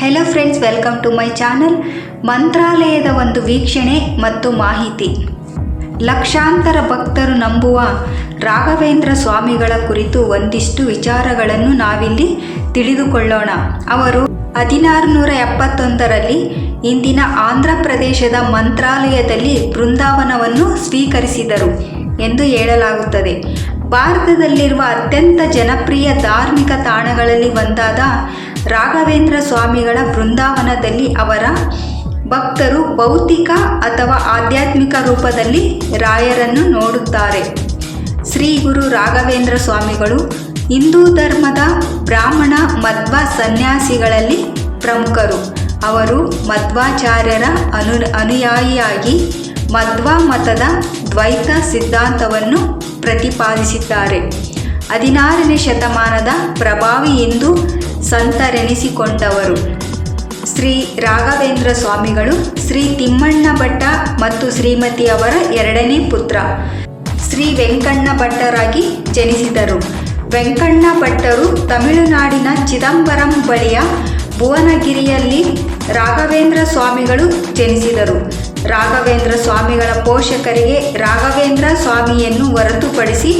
Hello friends welcome to my channel ಮಂತ್ರಾಲಯದ ಒಂದು ವೀಕ್ಷಣೆ ಮತ್ತು ಮಾಹಿತಿ. ಲಕ್ಷಾಂತರ ಭಕ್ತರು ನಂಬುವ ರಾಘವೇಂದ್ರ ಸ್ವಾಮಿಗಳ ಕುರಿತು ಒಂದಿಷ್ಟು ವಿಚಾರಗಳನ್ನು ನಾವಿಲ್ಲಿ ತಿಳಿದುಕೊಳ್ಳೋಣ. ಅವರು ಹದಿನಾರು ನೂರ ಎಪ್ಪತ್ತೊಂದರಲ್ಲಿ ಇಂದಿನ ಆಂಧ್ರ ಪ್ರದೇಶದ ಮಂತ್ರಾಲಯದಲ್ಲಿ ಬೃಂದಾವನವನ್ನು ಸ್ವೀಕರಿಸಿದರು ಎಂದು ಹೇಳಲಾಗುತ್ತದೆ. ಭಾರತದಲ್ಲಿರುವ ಅತ್ಯಂತ ಜನಪ್ರಿಯ ಧಾರ್ಮಿಕ ತಾಣಗಳಲ್ಲಿ ಒಂದಾದ ರಾಘವೇಂದ್ರ ಸ್ವಾಮಿಗಳ ಬೃಂದಾವನದಲ್ಲಿ ಅವರ ಭಕ್ತರು ಭೌತಿಕ ಅಥವಾ ಆಧ್ಯಾತ್ಮಿಕ ರೂಪದಲ್ಲಿ ರಾಯರನ್ನು ನೋಡುತ್ತಾರೆ. ಶ್ರೀ ಗುರು ರಾಘವೇಂದ್ರ ಸ್ವಾಮಿಗಳು ಹಿಂದೂ ಧರ್ಮದ ಬ್ರಾಹ್ಮಣ ಮಧ್ವ ಸನ್ಯಾಸಿಗಳಲ್ಲಿ ಪ್ರಮುಖರು. ಅವರು ಮಧ್ವಾಚಾರ್ಯರ ಅನು ಅನುಯಾಯಿಯಾಗಿ ಮಧ್ವ ಮತದ ದ್ವೈತ ಸಿದ್ಧಾಂತವನ್ನು ಪ್ರತಿಪಾದಿಸಿದ್ದಾರೆ. ಹದಿನಾರನೇ ಶತಮಾನದ ಪ್ರಭಾವಿ ಎಂದು ಸಂತರೆನಿಸಿಕೊಂಡವರು. ಶ್ರೀ ರಾಘವೇಂದ್ರ ಸ್ವಾಮಿಗಳು, ಶ್ರೀ ತಿಮ್ಮಣ್ಣ ಭಟ್ಟ ಮತ್ತು ಶ್ರೀಮತಿ ಅವರ ಎರಡನೇ ಪುತ್ರ. ಶ್ರೀ ವೆಂಕಣ್ಣ ಭಟ್ಟರಾಗಿ ಜನಿಸಿದರು. ವೆಂಕಣ್ಣ ಭಟ್ಟರು ತಮಿಳುನಾಡಿನ ಚಿದಂಬರಂ ಬಳಿಯ ಭುವನಗಿರಿಯಲ್ಲಿ ರಾಘವೇಂದ್ರ ಸ್ವಾಮಿಗಳು ಜನಿಸಿದರು. ರಾಘವೇಂದ್ರ ಸ್ವಾಮಿಗಳ ಪೋಷಕರಿಗೆ ರಾಘವೇಂದ್ರ ಸ್ವಾಮಿಯನ್ನು ಹೊರತುಪಡಿಸಿ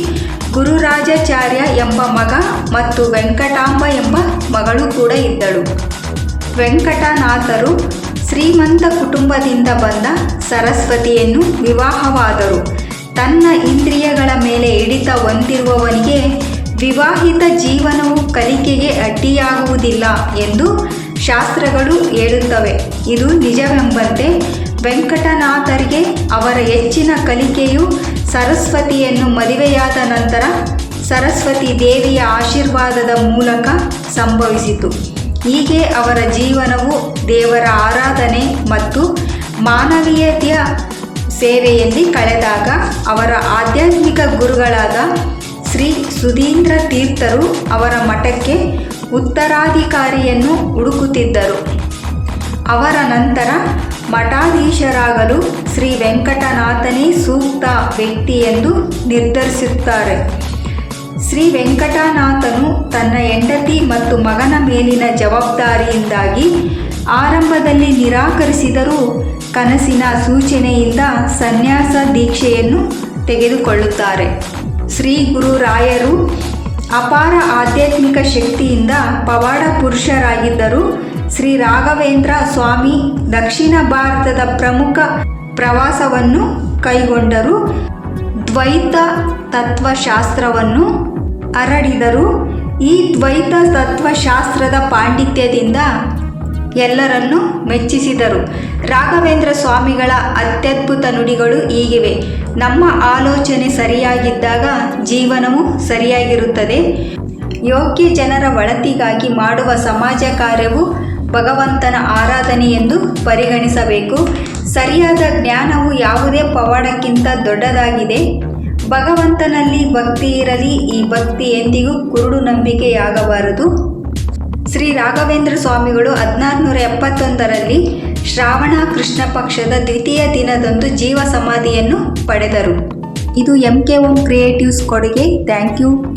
ಗುರುರಾಜಾಚಾರ್ಯ ಎಂಬ ಮಗ ಮತ್ತು ವೆಂಕಟಾಂಬ ಎಂಬ ಮಗಳು ಕೂಡ ಇದ್ದಳು. ವೆಂಕಟನಾಥರು ಶ್ರೀಮಂತ ಕುಟುಂಬದಿಂದ ಬಂದ ಸರಸ್ವತಿಯನ್ನು ವಿವಾಹವಾದರು. ತನ್ನ ಇಂದ್ರಿಯಗಳ ಮೇಲೆ ಹಿಡಿತ ಹೊಂದಿರುವವನಿಗೆ ವಿವಾಹಿತ ಜೀವನವು ಕಲಿಕೆಗೆ ಅಡ್ಡಿಯಾಗುವುದಿಲ್ಲ ಎಂದು ಶಾಸ್ತ್ರಗಳು ಹೇಳುತ್ತವೆ. ಇದು ನಿಜವೆಂಬಂತೆ ವೆಂಕಟನಾಥರಿಗೆ ಅವರ ಹೆಚ್ಚಿನ ಕಲಿಕೆಯು ಸರಸ್ವತಿಯನ್ನು ಮದುವೆಯಾದ ನಂತರ ಸರಸ್ವತಿ ದೇವಿಯ ಆಶೀರ್ವಾದದ ಮೂಲಕ ಸಂಭವಿಸಿತು. ಹೀಗೆ ಅವರ ಜೀವನವು ದೇವರ ಆರಾಧನೆ ಮತ್ತು ಮಾನವೀಯತೆಯ ಸೇವೆಯಲ್ಲಿ ಕಳೆದಾಗ ಅವರ ಆಧ್ಯಾತ್ಮಿಕ ಗುರುಗಳಾದ ಶ್ರೀ ಸುಧೀಂದ್ರ ತೀರ್ಥರು ಅವರ ಮಠಕ್ಕೆ ಉತ್ತರಾಧಿಕಾರಿಯನ್ನು ಹುಡುಕುತ್ತಿದ್ದರು. ಅವರ ನಂತರ ಮಠಾಧೀಶರಾಗಲು ಶ್ರೀ ವೆಂಕಟನಾಥನೇ ಸೂಕ್ತ ವ್ಯಕ್ತಿ ಎಂದು ನಿರ್ಧರಿಸುತ್ತಾರೆ. ಶ್ರೀ ವೆಂಕಟನಾಥನು ತನ್ನ ಹೆಂಡತಿ ಮತ್ತು ಮಗನ ಮೇಲಿನ ಜವಾಬ್ದಾರಿಯಿಂದಾಗಿ ಆರಂಭದಲ್ಲಿ ನಿರಾಕರಿಸಿದರೂ ಕನಸಿನ ಸೂಚನೆಯಿಂದ ಸನ್ಯಾಸ ದೀಕ್ಷೆಯನ್ನು ತೆಗೆದುಕೊಳ್ಳುತ್ತಾರೆ. ಶ್ರೀ ಗುರುರಾಯರು ಅಪಾರ ಆಧ್ಯಾತ್ಮಿಕ ಶಕ್ತಿಯಿಂದ ಪವಾಡ ಪುರುಷರಾಗಿದ್ದರು ಶ್ರೀ ರಾಘವೇಂದ್ರ ಸ್ವಾಮಿ ದಕ್ಷಿಣ ಭಾರತದ ಪ್ರಮುಖ ಪ್ರವಾಸವನ್ನು ಕೈಗೊಂಡರು. ದ್ವೈತ ತತ್ವಶಾಸ್ತ್ರವನ್ನು ಹರಡಿದರು. ಈ ದ್ವೈತ ತತ್ವಶಾಸ್ತ್ರದ ಪಾಂಡಿತ್ಯದಿಂದ ಎಲ್ಲರನ್ನೂ ಮೆಚ್ಚಿಸಿದರು. ರಾಘವೇಂದ್ರ ಸ್ವಾಮಿಗಳ ಅತ್ಯದ್ಭುತ ನುಡಿಗಳು ಹೀಗಿವೆ. ನಮ್ಮ ಆಲೋಚನೆ ಸರಿಯಾಗಿದ್ದಾಗ ಜೀವನವು ಸರಿಯಾಗಿರುತ್ತದೆ. ಯೋಗ್ಯ ಜನರ ಒಳತಿಗಾಗಿ ಮಾಡುವ ಸಮಾಜ ಕಾರ್ಯವು ಭಗವಂತನ ಆರಾಧನೆ ಎಂದು ಪರಿಗಣಿಸಬೇಕು. ಸರಿಯಾದ ಜ್ಞಾನವು ಯಾವುದೇ ಪವಾಡಕ್ಕಿಂತ ದೊಡ್ಡದಾಗಿದೆ. ಭಗವಂತನಲ್ಲಿ ಭಕ್ತಿ ಇರಲಿ, ಈ ಭಕ್ತಿ ಎಂದಿಗೂ ಕುರುಡು ನಂಬಿಕೆಯಾಗಬಾರದು. ಶ್ರೀ ರಾಘವೇಂದ್ರ ಸ್ವಾಮಿಗಳು ಹದಿನಾರುನೂರ ಎಪ್ಪತ್ತೊಂದರಲ್ಲಿ ಶ್ರಾವಣ ಕೃಷ್ಣ ಪಕ್ಷದ ದ್ವಿತೀಯ ದಿನದಂದು ಜೀವ ಸಮಾಧಿಯನ್ನು ಪಡೆದರು. ಇದು ಎಂ ಕೆ ಓಂ ಕ್ರಿಯೇಟಿವ್ಸ್ ಕೊಡುಗೆ. Thank you